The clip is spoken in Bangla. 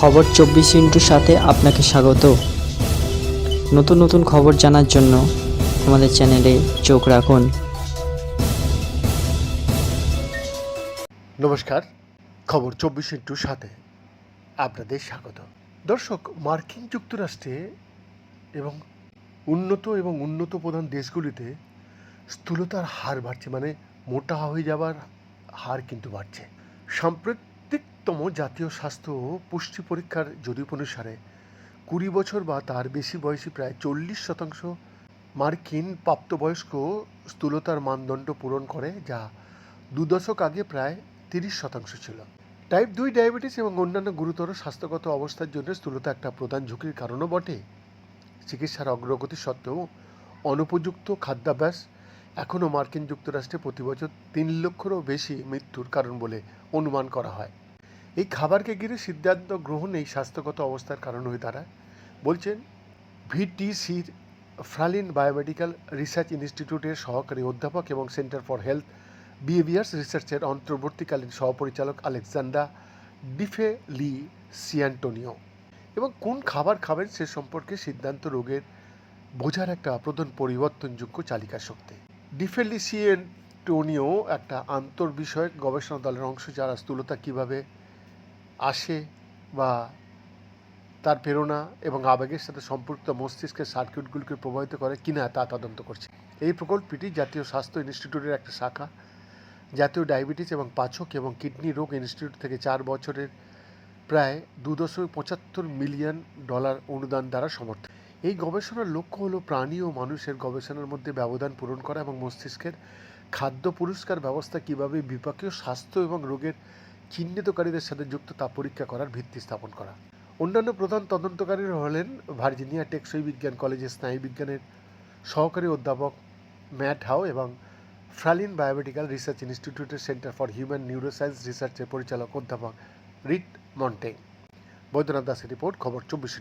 খবর চব্বিশ ইন্টুর সাথে আপনাকে স্বাগত। নতুন নতুন খবর জানার জন্য আমাদের চ্যানেলে চোখ রাখুন। নমস্কার, খবর চব্বিশ ইন্টুর সাথে আপনাদের স্বাগত। দর্শক, মার্কিন যুক্তরাষ্ট্রে এবং উন্নত এবং উন্নত প্রধান দেশগুলিতে স্থূলতার হার বাড়ছে মানে মোটা হয়ে যাবার হার কিন্তু বাড়ছে। সাম্প্রতিকতম জাতীয় স্বাস্থ্য ও পুষ্টি পরীক্ষার জরিপ অনুসারে কুড়ি বছর বা তার বেশি বয়সী প্রায় চল্লিশ শতাংশ মার্কিন প্রাপ্তবয়স্ক স্থূলতার মানদণ্ড পূরণ করে, যা দু দশক আগে প্রায় তিরিশ শতাংশ ছিল। টাইপ দুই ডায়াবেটিস এবং অন্যান্য গুরুতর স্বাস্থ্যগত অবস্থার জন্য স্থূলতা একটা প্রধান ঝুঁকির কারণও বটে। চিকিৎসার অগ্রগতি সত্ত্বেও অনুপযুক্ত খাদ্যাভ্যাস এখনও মার্কিন যুক্তরাষ্ট্রে প্রতি বছর তিন লক্ষেরও বেশি মৃত্যুর কারণ বলে অনুমান করা হয়। এই খাবারকে ঘিরে সিদ্ধান্ত গ্রহণ এই স্বাস্থ্যগত অবস্থার কারণ হয়ে দাঁড়ায়। বলছেন, ভিটিসির ফ্রালিন বায়োমেডিক্যাল রিসার্চ ইনস্টিটিউটের সহকারী অধ্যাপক এবং সেন্টার ফর হেলথ বিহেভিয়ার্স রিসার্চের অন্তর্বর্তীকালীন সহপরিচালক আলেকজান্ডা ডিফে লি সিয়ান্টোনিও এবং কোন খাবার খাবেন সে সম্পর্কে সিদ্ধান্ত রোগের বোঝার একটা প্রধান পরিবর্তনযোগ্য চালিকা শক্তি। ডিফেলি সিয়ান্টোনিও একটা আন্তর্বিষয়ক গবেষণা দলের অংশ যারা স্থূলতা কীভাবে আসে বা তার প্রেরণা এবং আবেগের সাথে সম্পৃক্ত মস্তিষ্কের সার্কিটগুলিকে প্রভাবিত করে কিনা তা তদন্ত করছে। এই প্রকল্পটি জাতীয় স্বাস্থ্য ইনস্টিটিউটের একটা শাখা। জাতীয় ডায়াবেটিস এবং পাচক এবং কিডনি রোগ ইনস্টিটিউট থেকে চার বছরের প্রায় দু দশমিক পঁচাত্তর মিলিয়ন ডলার অনুদান দ্বারা সমর্থিত। এই গবেষণার লক্ষ্য হলো প্রাণী ও মানুষের গবেষণার মধ্যে ব্যবধান পূরণ করা এবং মস্তিষ্কের খাদ্য পুরস্কার ব্যবস্থা কীভাবে বিপাকীয় স্বাস্থ্য এবং রোগের চিহ্নিতকারীদের সাথে যুক্ত তা পরীক্ষা করার ভিত্তি স্থাপন করা। অন্যান্য প্রধান তদন্তকারীরা হলেন ভার্জিনিয়া টেকসই বিজ্ঞান কলেজের স্নায়ুবিজ্ঞানের সহকারী অধ্যাপক ম্যাট হাও এবং ফ্রালিন বায়োমেডিক্যাল রিসার্চ ইনস্টিটিউটের সেন্টার ফর হিউম্যান নিউরোসায়েন্স রিসার্চের পরিচালক অধ্যাপক রিট মন্টে। বৈদ্যনাথ দাসের রিপোর্ট, খবর চব্বিশ